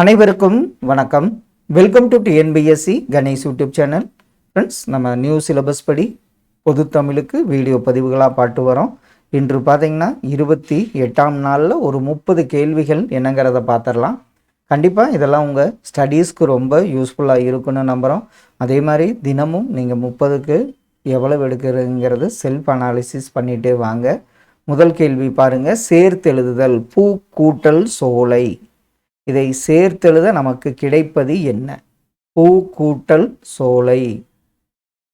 அனைவருக்கும் வணக்கம். Welcome to TNPSC Ganesh YouTube channel friends நம்ம நியூ சிலபஸ் படி பொது தமிழுக்கு வீடியோ பதிவுகளாக பாட்டு வரோம். இன்று பார்த்தீங்கன்னா இருபத்தி எட்டாம் நாளில் ஒரு முப்பது கேள்விகள் என்னங்கிறத பார்த்துடலாம் கண்டிப்பாக இதெல்லாம் உங்கள் ஸ்டடீஸ்க்கு ரொம்ப யூஸ்ஃபுல்லாக இருக்குன்னு நம்புகிறோம் அதே மாதிரி தினமும் நீங்கள் முப்பதுக்கு எவ்வளவு எடுக்கிறதுங்கிறது செல்ஃப் அனாலிசிஸ் பண்ணிகிட்டே வாங்க. முதல் கேள்வி பாருங்கள் சேர்த்தெழுதுதல் பூ கூட்டல் சோலை. இதை சேர்த்தெழுத நமக்கு கிடைப்பது என்ன? பூ கூட்டல் சோலை.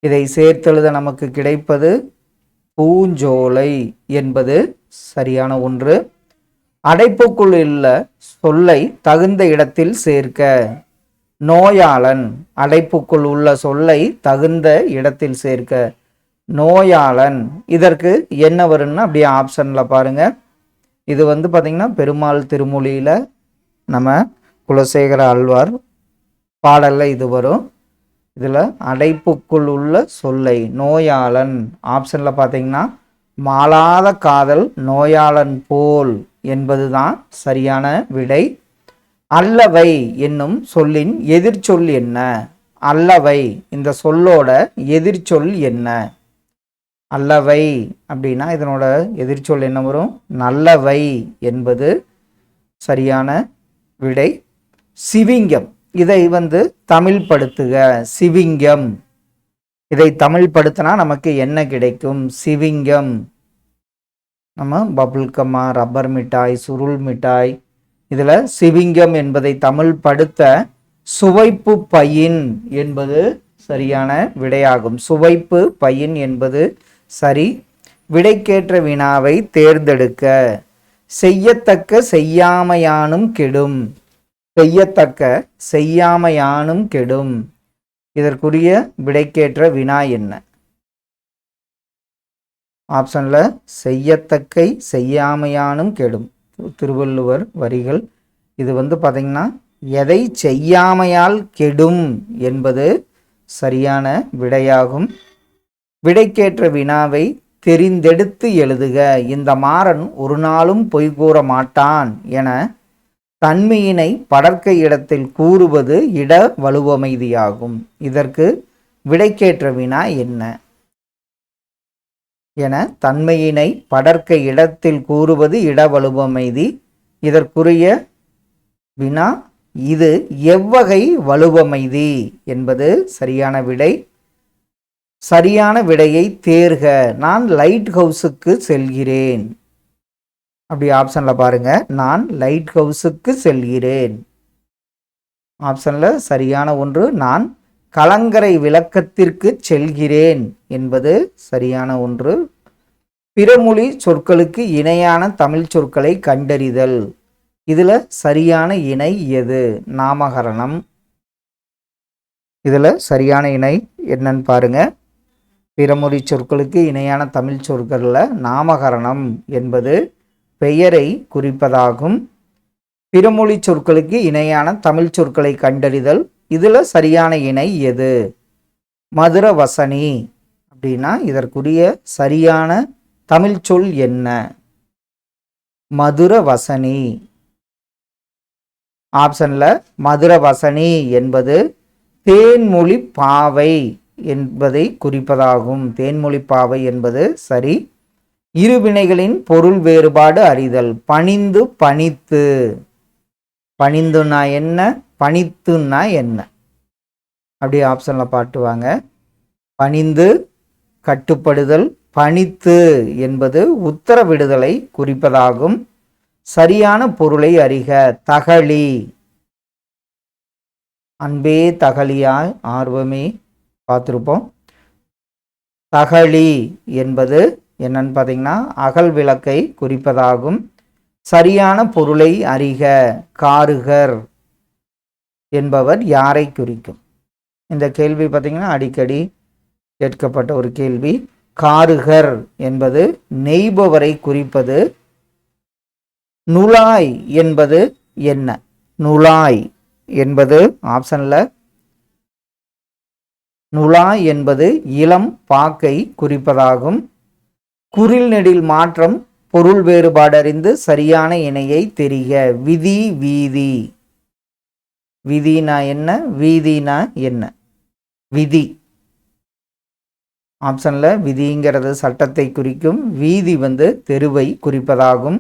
இதை சேர்த்தெழுத நமக்கு கிடைப்பது பூஞ்சோலை என்பது சரியான ஒன்று. அடைப்புக்குள் உள்ள சொல்லை தகுந்த இடத்தில் சேர்க்க. நோயாளன் அடைப்புக்குள் உள்ள சொல்லை தகுந்த இடத்தில் சேர்க்க. நோயாளன் இதற்கு என்ன வரும்னா அப்படியே ஆப்ஷனில் பாருங்கள் இது வந்து பார்த்திங்கன்னா பெருமாள் திருமொழியில் நம்ம குலசேகர ஆழ்வார் பாடலில் இது வரும். இதில் அடைப்புக்குள் உள்ள சொல்லை நோயாளன் ஆப்ஷனில் பார்த்தீங்கன்னா மாளாத காதல் நோயாளன் போல் என்பதுதான் சரியான விடை. அல்லவை என்னும் சொல்லின் எதிர்ச்சொல் என்ன? அல்லவை இந்த சொல்லோட எதிர்ச்சொல் என்ன? அல்லவை அப்படின்னா இதனோட எதிர்ச்சொல் என்ன வரும்? நல்லவை என்பது சரியான விடை சிவிங்கம். இதை வந்து தமிழ் படுத்துக சிவிங்கம். இதை தமிழ் படுத்தினா நமக்கு என்ன கிடைக்கும்? சிவிங்கம். நம்ம பபுல்கம்மா ரப்பர் மிட்டாய் சுருள் மிட்டாய். இதில் சிவிங்கம் என்பதை தமிழ் படுத்த சுவைப்பு பையின் என்பது சரியான விடையாகும். சுவைப்பு பையின் என்பது சரி. விடைக்கேற்ற வினாவை தேர்ந்தெடுக்க. செய்யத்தக்க செய்யாமையானும் கெடும். செய்யத்தக்க செய்யாமையானும் கெடும். இதற்குரிய விடைக்கேற்ற வினா என்ன? ஆப்ஷனில் செய்யத்தக்கை செய்யாமையானும் கெடும். திருவள்ளுவர் வரிகள் இது வந்து பார்த்திங்கன்னா எதை செய்யாமையால் கெடும் என்பது சரியான விடையாகும். விடைக்கேற்ற வினாவை தெரிந்தெடுத்து எழுதுக. இந்த மாறன் ஒரு நாளும் பொய் கூற மாட்டான் என தன்மையினை படர்க்க இடத்தில் கூறுவது இட வலுவமைதியாகும். இதற்கு விடைக்கேற்ற வினா என்ன? என தன்மையினை படர்க்க இடத்தில் கூறுவது இட வலுவமைதி. இதற்குரிய வினா இது எவ்வகை வலுவமைதி என்பது சரியான விடை. சரியான விடையை தேர்க. நான் லைட் ஹவுஸுக்கு செல்கிறேன். அப்படி ஆப்ஷனில் பாருங்க. நான் லைட் ஹவுஸுக்கு செல்கிறேன். ஆப்ஷனில் சரியான ஒன்று. நான் கலங்கரை விளக்கத்திற்கு செல்கிறேன் என்பது சரியான ஒன்று. பிறமொழி சொற்களுக்கு இணையான தமிழ் சொற்களை கண்டறிதல். இதில் சரியான இணை எது? நாமகரணம். இதில் சரியான இணை என்னன்னு பாருங்கள் பிறமொழி சொற்களுக்கு இணையான தமிழ் சொற்களில் நாமகரணம் என்பது பெயரை குறிப்பதாகும். பிறமொழி சொற்களுக்கு இணையான தமிழ் சொற்களை கண்டறிதல் இதில் சரியான இணை எது? மதுர வசனி அப்படின்னா இதற்குரிய சரியான தமிழ் சொல் என்ன? மதுர வசனி. ஆப்ஷனில் மதுர வசனி என்பது தேன்மொழி பாவை. என்பதை குறிப்பதாகும். தேன்மொழிப்பாவை என்பது சரி. இருவினைகளின் பொருள் வேறுபாடு அறிதல். பணிந்து பணித்து. பணிந்துன்னா என்ன? பணித்துன்னா என்ன? அப்படி ஆப்ஷனில் பாட்டுவாங்க பணிந்து கட்டுப்படுதல் பணித்து என்பது உத்தரவிடுதலை குறிப்பதாகும். சரியான பொருளை அறிக. தகழி அன்பே தகழியாய் ஆர்வமே. பார்த்துருப்போம். தகழி என்பது என்னன்னு பார்த்தீங்கன்னா அகல் விளக்கை குறிப்பதாகும். சரியான பொருளை அறிக காருகர் என்பவர் யாரை குறிக்கும்? இந்த கேள்வி பார்த்தீங்கன்னா அடிக்கடி கேட்கப்பட்ட ஒரு கேள்வி. காருகர் என்பது நெய்பவரை குறிப்பது நுழாய் என்பது என்ன? நுழாய் என்பது ஆப்ஷனில் நுலா என்பது இளம் பாக்கை குறிப்பதாகும். குரில் நெடில் மாற்றம் பொருள் வேறுபாடறிந்து சரியான இணையை தெரிக. விதி வீதி. விதினா என்ன? வீதினா என்ன? விதி. ஆப்ஷனில் விதிங்கிறது சட்டத்தை குறிக்கும். வீதி வந்து தெருவை குறிப்பதாகும்.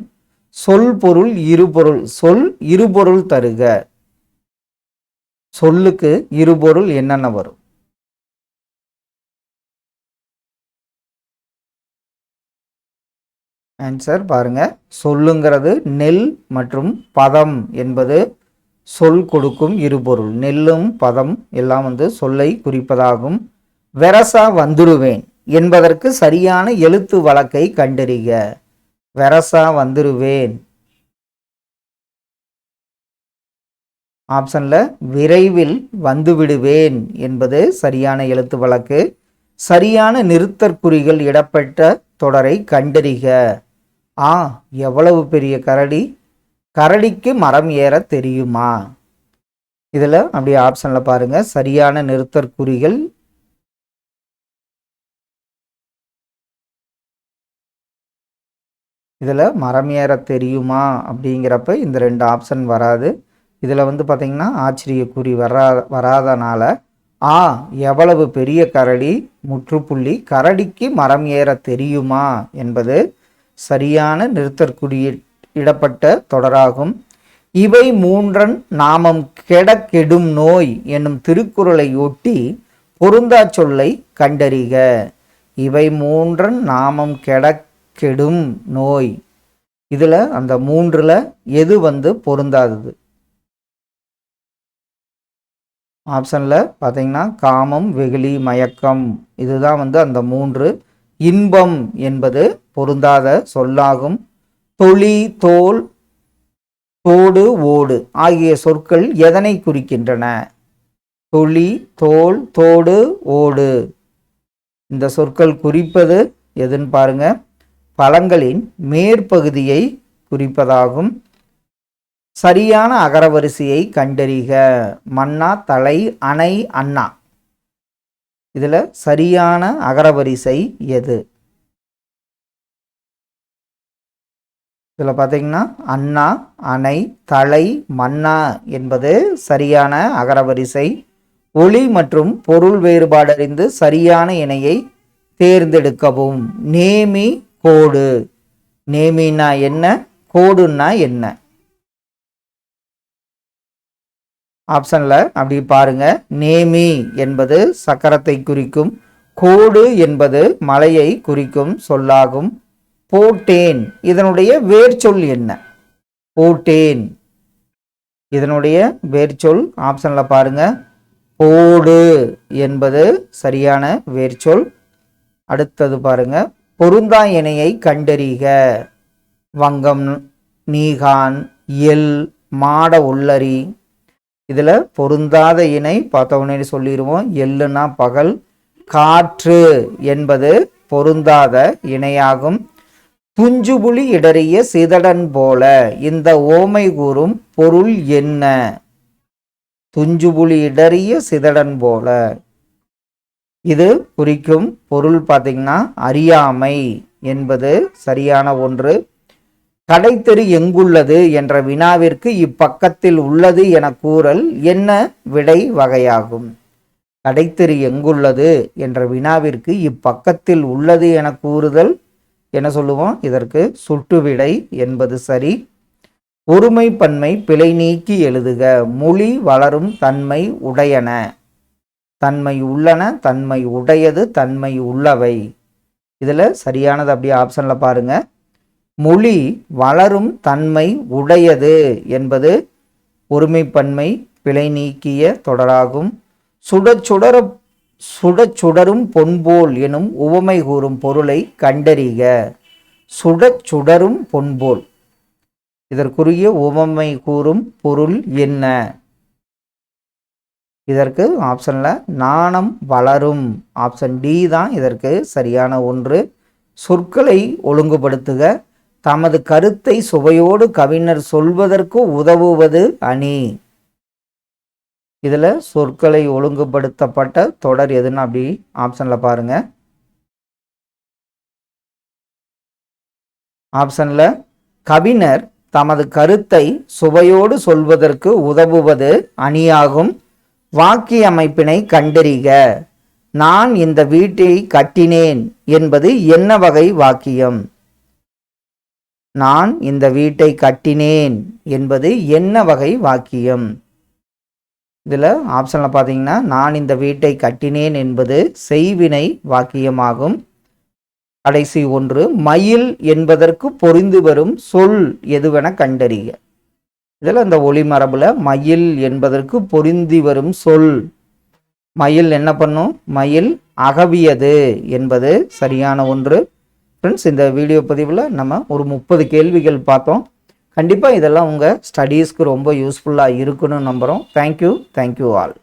சொல் பொருள் இருபொருள் சொல் இருபொருள் தருக. சொல்லுக்கு இருபொருள் என்னென்ன வரும்? ஆன்சர் பாருங்க. சொல்லுங்கிறது நெல் மற்றும் பதம் என்பது சொல் கொடுக்கும் இருபொருள். நெல்லும் பதம் எல்லாம் வந்து சொல்லை குறிப்பதாகும். வெரசா வந்துருவேன் என்பதற்கு சரியான எழுத்து வழக்கை கண்டறிக. வெரசா வந்துருவேன். ஆப்ஷனில் விரைவில் வந்துவிடுவேன் என்பது சரியான எழுத்து வழக்கு. சரியான நிறுத்தற்குறிகள் இடப்பட்ட தொடரை கண்டறிக. ஆ எவ்வளவு பெரிய கரடி? கரடிக்கு மரம் ஏற தெரியுமா? இதில் அப்படியே ஆப்ஷனில் பாருங்கள் சரியான நிறுத்தற்குறிகள் இதில் மரம் ஏற தெரியுமா? அப்படிங்கிறப்ப இந்த ரெண்டு ஆப்ஷன் வராது. இதில் வந்து பார்த்திங்கன்னா ஆச்சரியக்குறி வரா வராதனால ஆ எவ்வளவு பெரிய கரடி? முற்றுப்புள்ளி கரடிக்கு மரம் ஏற தெரியுமா? என்பது சரியான நிறுத்தற்குறி இடப்பட்ட தொடராகும். இவை மூன்றன் நாமம் கெடக்கெடும் நோய் என்னும் திருக்குறளை ஒட்டி பொருந்தா சொல்லை கண்டறிக. இவை மூன்றன் நாமம் கெடக்கெடும் நோய். இதில் அந்த மூன்றில் எது வந்து பொருந்தாதது? ஆப்ஷனில் பார்த்தீங்கன்னா காமம் வெகுளி மயக்கம். இதுதான் வந்து அந்த மூன்று. இன்பம் என்பது பொருந்தாத சொல்லாகும். தொழி தோல் தோடு ஓடு ஆகிய சொற்கள் எதனை குறிக்கின்றன? தொளி தோல் தோடு ஓடு. இந்த சொற்கள் குறிப்பது எதுன்னு பாருங்க. பழங்களின் மேற்பகுதியை குறிப்பதாகும். சரியான அகரவரிசையை கண்டறிக. மன்னா தலை அணை அண்ணா. இதில் சரியான அகரவரிசை எது? இதில் பார்த்தீங்கன்னா அண்ணா அணை தலை மன்னா என்பது சரியான அகரவரிசை. ஒளி மற்றும் பொருள் வேறுபாடறிந்து சரியான இணையை தேர்ந்தெடுக்கவும். நேமி கோடு. நேமினா என்ன? கோடுன்னா என்ன? ஆப்ஷனில் அப்படி பாருங்கள் நேமி என்பது சக்கரத்தை குறிக்கும் கோடு என்பது மலையை குறிக்கும் சொல்லாகும். போட்டேன் இதனுடைய வேர்ச்சொல் என்ன? போட்டேன். இதனுடைய வேர்ச்சொல் ஆப்ஷனில் பாருங்க. போடு என்பது சரியான வேர்ச்சொல். அடுத்தது பாருங்க. பொருந்தா இணையை கண்டறிக. வங்கம் நீகான் எல் மாட உள்ளரி இதில் பொருந்தாத இணை பார்த்தவனே சொல்லிடுவோம். எள்ளுனா பகல் காற்று என்பது பொருந்தாத இணையாகும். துஞ்சுபுலி இடறிய சிதடன் போல இந்த ஓமை கூறும் பொருள் என்ன? துஞ்சுபுலி இடறிய சிதடன் போல. இது குறிக்கும் பொருள் பார்த்தீங்கன்னா அறியாமை என்பது சரியான ஒன்று. கடைத்தெரு எங்குள்ளது என்ற வினாவிற்கு இப்பக்கத்தில் உள்ளது என கூறல் என்ன விடை வகையாகும்? கடைத்தெரு எங்குள்ளது என்ற வினாவிற்கு இப்பக்கத்தில் உள்ளது என கூறுதல் என சொல்லுவோம்? இதற்கு சுட்டு விடை என்பது சரி. ஒருமை பன்மை பிழை நீக்கி எழுதுக. மொழி வளரும் தன்மை உடையன. தன்மை உள்ளன தன்மை உடையது தன்மை உள்ளவை. இதில் சரியானது அப்படியே ஆப்ஷனில் பாருங்கள் மொழி வளரும் தன்மை உடையது என்பது ஒருமைப்பன்மை பிழை நீக்கிய தொடராகும். சுடச் சுடர சுடச் சுடரும் பொன்போல் எனும் உவமை கூறும் பொருளை கண்டறிக. சுடச் சுடரும் பொன்போல். இதற்குரிய உவமை கூறும் பொருள் என்ன? இதற்கு ஆப்ஷனில் நாணம் வளரும். ஆப்ஷன் டி தான் இதற்கு சரியான ஒன்று. சொற்களை ஒழுங்குபடுத்துக. தமது கருத்தை சுவையோடு கவிஞர் சொல்வதற்கு உதவுவது அணி. இதில் சொற்களை ஒழுங்குபடுத்தப்பட்ட தொடர் எதுன்னு அப்படி ஆப்ஷனில் பாருங்கள் ஆப்ஷனில் கவிஞர் தமது கருத்தை சுவையோடு சொல்வதற்கு உதவுவது அணியாகும். வாக்கிய அமைப்பினை கண்டறிக. நான் இந்த வீட்டை கட்டினேன் என்பது என்ன வகை வாக்கியம்? நான் இந்த வீட்டை கட்டினேன் என்பது என்ன வகை வாக்கியம்? இதில் ஆப்ஷனில் பார்த்தீங்கன்னா நான் இந்த வீட்டை கட்டினேன் என்பது செய்வினை வாக்கியமாகும். கடைசி ஒன்று மயில் என்பதற்கு பொறிந்து வரும் சொல் எதுவென கண்டறிய. இதில் இந்த ஒளிமரபில் மயில் என்பதற்கு பொருந்தி வரும் சொல். மயில் என்ன பண்ணும்? மயில் அகவியது என்பது சரியான ஒன்று. ஃப்ரெண்ட்ஸ் இந்த வீடியோ பதிவில் நம்ம ஒரு முப்பது கேள்விகள் பார்த்தோம். கண்டிப்பாக இதெல்லாம் உங்கள் ஸ்டடீஸ்க்கு ரொம்ப யூஸ்ஃபுல்லாக இருக்குன்னு நம்புகிறோம் தேங்க்யூ தேங்க்யூ ஆல்